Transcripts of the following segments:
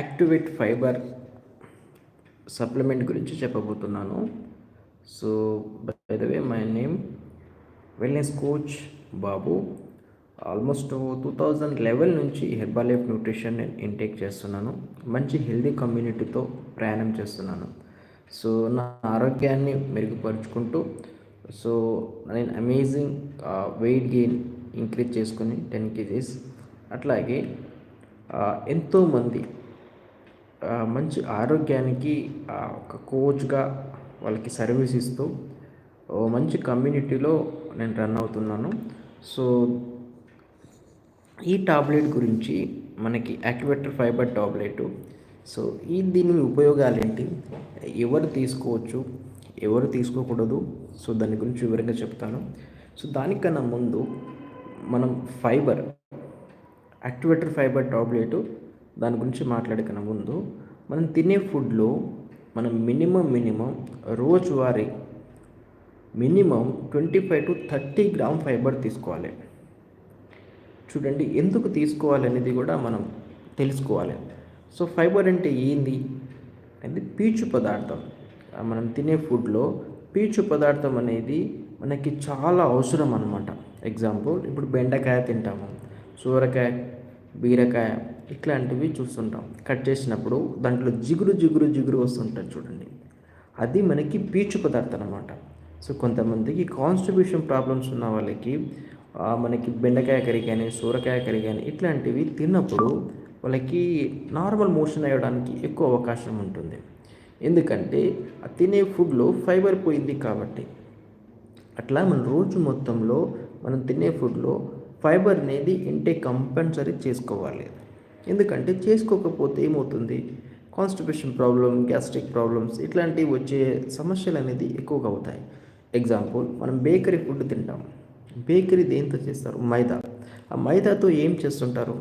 Activate fibre supplement గురించి చెప్పబోతున్నాను. So by the way my name wellness coach Babu almost two thousand level నుంచి Herbalife nutrition నేను intake చేస్తున్నాను. మంచి healthy కమ్యూనిటీతో ప్రయాణం చేస్తున్నాను. సో నా ఆరోగ్యాన్ని మెరుగుపరుచుకుంటూ సో నేను అమేజింగ్ వెయిట్ గెయిన్ ఇంక్రీజ్ చేసుకుని టెన్ కేజీస్ అట్లాగే ఎంతోమంది మంచి ఆరోగ్యానికి ఒక కోచ్గా వాళ్ళకి సర్వీస్ ఇస్తూ ఓ మంచి కమ్యూనిటీలో నేను రన్ అవుతున్నాను. సో ఈ టాబ్లెట్ గురించి మనకి యాక్టివేటర్ ఫైబర్ టాబ్లెట్. సో ఈ దీని ఉపయోగాలు ఏంటి ఎవరు తీసుకోవచ్చు? ఎవరు తీసుకోకూడదు? సో దాని గురించి వివరంగా చెప్తాను. సో దానికన్నా ముందు మనం ఫైబర్ యాక్టివేటర్ ఫైబర్ టాబ్లెట్ దాని గురించి మాట్లాడకన్నా ముందు మనం తినే ఫుడ్లో మనం మినిమం మినిమం రోజువారీ minimum twenty five to thirty gram fibre తీసుకోవాలి. చూడండి ఎందుకు తీసుకోవాలి అనేది కూడా మనం తెలుసుకోవాలి. సో ఫైబర్ అంటే ఏంది? అనేది పీచు పదార్థం. మనం తినే ఫుడ్లో పీచు పదార్థం అనేది మనకి చాలా అవసరం అనమాట ఎగ్జాంపుల్ ఇప్పుడు బెండకాయ తింటాము. సూరకాయ బీరకాయ ఇట్లాంటివి చూస్తుంటాం. కట్ చేసినప్పుడు దాంట్లో జిగురు జిగురు జిగురు వస్తుంటుంది చూడండి. అది మనకి పీచు పదార్థం అనమాట సో కొంతమందికి కాన్స్టిబ్యూషన్ ప్రాబ్లమ్స్ ఉన్న వాళ్ళకి మనకి బెండకాయ కర్రీ కానీ సూరకాయ కర్రీ కానీ ఇట్లాంటివి తిన్నప్పుడు వాళ్ళకి నార్మల్ మోషన్ అయ్యడానికి ఎక్కువ అవకాశం ఉంటుంది. ఎందుకంటే ఆ తినే ఫుడ్లో ఫైబర్ పోయింది కాబట్టి. అట్లా మన రోజు మొత్తంలో మనం తినే ఫుడ్లో ఫైబర్ అనేది ఇంటే కంపల్సరీ చేసుకోవాలి. ఎందుకంటే చేసుకోకపోతే ఏమవుతుంది? కాన్స్టిపేషన్ ప్రాబ్లం గ్యాస్ట్రిక్ ప్రాబ్లమ్స్ ఇట్లాంటివి వచ్చే సమస్యలు అనేది ఎక్కువగా అవుతాయి. ఎగ్జాంపుల్ మనం బేకరీ ఫుడ్ తింటాం. బేకరీ దేంతో చేస్తారు? మైదా. ఆ మైదాతో ఏం చేస్తుంటారు?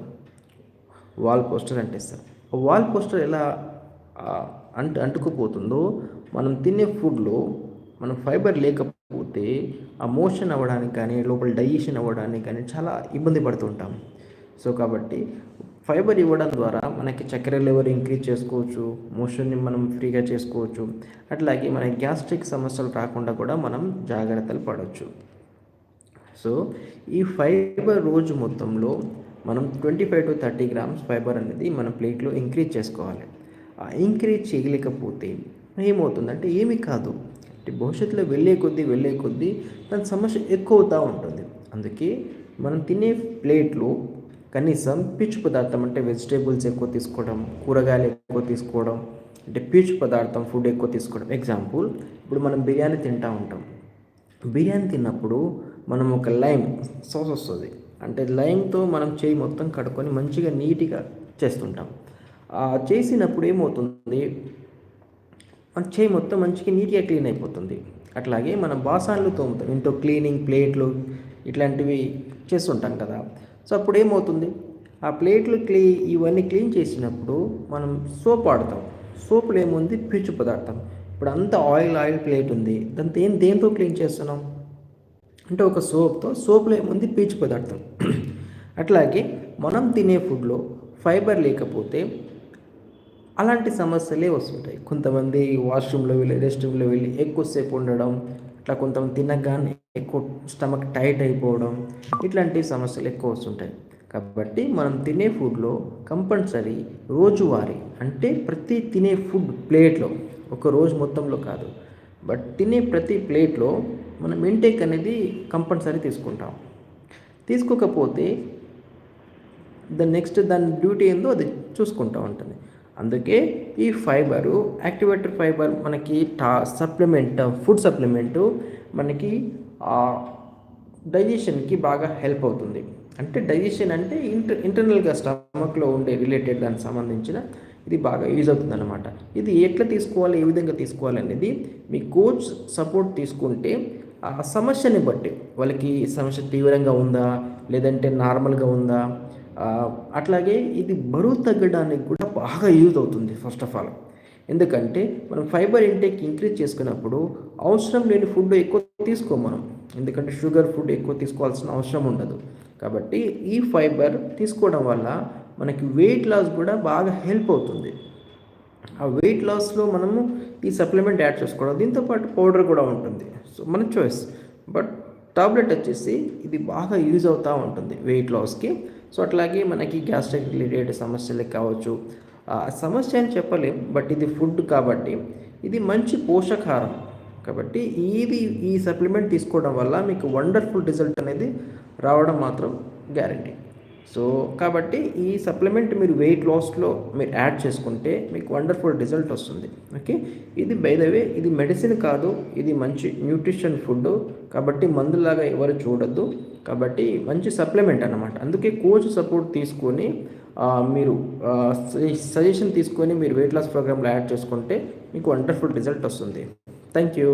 వాల్ పోస్టర్ అంటేస్తారు. ఆ వాల్ పోస్టర్ ఎలా అంటు అంటుకుపోతుందో మనం తినే ఫుడ్లో మనం ఫైబర్ లేకపోతే ఆ మోషన్ అవ్వడానికి కానీ లోపల డైజెషన్ అవ్వడానికి కానీ చాలా ఇబ్బంది పడుతుంటాం సో కాబట్టి ఫైబర్ ఇవ్వడం ద్వారా మనకి చక్కెర లెవెల్ ఇంక్రీజ్ చేసుకోవచ్చు మోషన్ని మనం ఫ్రీగా చేసుకోవచ్చు అట్లాగే మన గ్యాస్ట్రిక్ సమస్యలు రాకుండా కూడా మనం జాగ్రత్తలు పడవచ్చు సో ఈ ఫైబర్ రోజు మొత్తంలో మనం twenty five to thirty grams fibre అనేది మన ప్లేట్లో ఇంక్రీజ్ చేసుకోవాలి. ఆ ఇంక్రీజ్ చేయలేకపోతే ఏమవుతుందంటే ఏమీ కాదు. భవిష్యత్తులో వెళ్ళే కొద్దీ వెళ్ళే కొద్దీ దాని సమస్య ఎక్కువ అవుతూ ఉంటుంది. అందుకే మనం తినే ప్లేట్లో కనీసం పీచు పదార్థం అంటే వెజిటేబుల్స్ ఎక్కువ తీసుకోవడం కూరగాయలు ఎక్కువ తీసుకోవడం అంటే పీచు పదార్థం ఫుడ్ ఎక్కువ తీసుకోవడం. ఎగ్జాంపుల్ ఇప్పుడు మనం బిర్యానీ తింటూ ఉంటాం. బిర్యానీ తిన్నప్పుడు మనం ఒక లైమ్ సాస్ వస్తుంది. అంటే లైమ్తో మనం చేయి మొత్తం కడుక్కొని మంచిగా నీట్గా చేస్తుంటాం. ఆ చేసినప్పుడు ఏమవుతుంది? మన చేయి మొత్తం మంచిగా నీట్గా క్లీన్ అయిపోతుంది. అట్లాగే మనం బాసాన్లు తోముతాం. ఇంట్లో క్లీనింగ్ ప్లేట్లు ఇట్లాంటివి చేస్తుంటాం కదా. సో అప్పుడు ఏమవుతుంది? ఆ ప్లేట్లు క్లీ ఇవన్నీ క్లీన్ చేసినప్పుడు మనం సోప్ వాడతాం. సోప్లు ఏముంది? పీచు పదార్థం. ఇప్పుడు అంత ఆయిల్ ఆయిల్ ప్లేట్ ఉంది. దాంతో ఏం దేంతో క్లీన్ చేస్తున్నాం? అంటే ఒక సోప్తో సోప్లో ఏముంది? పీచు పదార్థం. అట్లాగే మనం తినే ఫుడ్లో ఫైబర్ లేకపోతే అలాంటి సమస్యలే వస్తుంటాయి. కొంతమంది వాష్రూమ్లో వెళ్ళి రెస్ట్ రూమ్లో వెళ్ళి ఎక్కువసేపు ఉండడం ఇట్లా కొంతమంది తినగానే ఎక్కువ స్టమక్ టైట్ అయిపోవడం ఇట్లాంటి సమస్యలు ఎక్కువ వస్తుంటాయి. కాబట్టి మనం తినే ఫుడ్లో కంపల్సరీ రోజువారీ అంటే ప్రతి తినే ఫుడ్ ప్లేట్లో ఒక రోజు మొత్తంలో కాదు బట్ తినే ప్రతి ప్లేట్లో మనం ఇంటేక్ అనేది కంపల్సరీ తీసుకుంటాం. తీసుకోకపోతే దాని నెక్స్ట్ దాని డ్యూటీ ఏందో అది చూసుకుంటూ ఉంటుంది. అందుకే ఈ ఫైబరు యాక్టివేటర్ ఫైబర్ మనకి టా సప్లిమెంట్ ఫుడ్ సప్లిమెంటు మనకి డైజెషన్కి బాగా హెల్ప్ అవుతుంది. అంటే డైజెషన్ అంటే ఇంటర్ ఇంటర్నల్గా స్టమక్లో ఉండే రిలేటెడ్ దానికి సంబంధించిన ఇది బాగా యూజ్ అవుతుంది అనమాట ఇది ఎట్లా తీసుకోవాలి ఏ విధంగా తీసుకోవాలి అనేది మీ కోచ్ సపోర్ట్ తీసుకుంటే ఆ సమస్యని బట్టి వాళ్ళకి సమస్య తీవ్రంగా ఉందా లేదంటే నార్మల్గా ఉందా అట్లాగే ఇది బరువు తగ్గడానికి కూడా బాగా యూజ్ అవుతుంది ఫస్ట్ ఆఫ్ ఆల్ ఎందుకంటే మనం ఫైబర్ ఇంటేక్ ఇంక్రీజ్ చేసుకున్నప్పుడు అవసరం లేని ఫుడ్ ఎక్కువ తీసుకో మనం. ఎందుకంటే షుగర్ ఫుడ్ ఎక్కువ తీసుకోవాల్సిన అవసరం ఉండదు. కాబట్టి ఈ ఫైబర్ తీసుకోవడం వల్ల మనకి వెయిట్ లాస్ కూడా బాగా హెల్ప్ అవుతుంది. ఆ వెయిట్ లాస్లో మనము ఈ సప్లిమెంట్ యాడ్ చేసుకోవడం దీంతో పాటు పౌడర్ కూడా ఉంటుంది. సో మన చాయిస్ బట్ టాబ్లెట్ వచ్చేసి ఇది బాగా యూజ్ అవుతూ ఉంటుంది వెయిట్ లాస్కి. సో అట్లాగే మనకి గ్యాస్ట్రిక్ రిలేటెడ్ సమస్యలకు కావచ్చు. ఆ సమస్య అని చెప్పలేం బట్ ఇది ఫుడ్ కాబట్టి ఇది మంచి పోషకాహారం. కాబట్టి ఇది ఈ సప్లిమెంట్ తీసుకోవడం వల్ల మీకు వండర్ఫుల్ రిజల్ట్ అనేది రావడం మాత్రం గ్యారంటీ. సో కాబట్టి ఈ సప్లిమెంట్ మీరు వెయిట్ లాస్లో మీరు యాడ్ చేసుకుంటే మీకు వండర్ఫుల్ రిజల్ట్ వస్తుంది. ఓకే? ఇది బై ద వే ఇది మెడిసిన్ కాదు ఇది మంచి న్యూట్రిషన్ ఫుడ్ కాబట్టి మందులాగా ఎవరు చూడొద్దు. కాబట్టి మంచి సప్లిమెంట్ అనమాట అందుకే కోచ్ సపోర్ట్ తీసుకొని మీరు సజెషన్ తీసుకొని మీరు వెయిట్ లాస్ ప్రోగ్రాంలో యాడ్ చేసుకుంటే మీకు వండర్ఫుల్ రిజల్ట్ వస్తుంది. Thank you.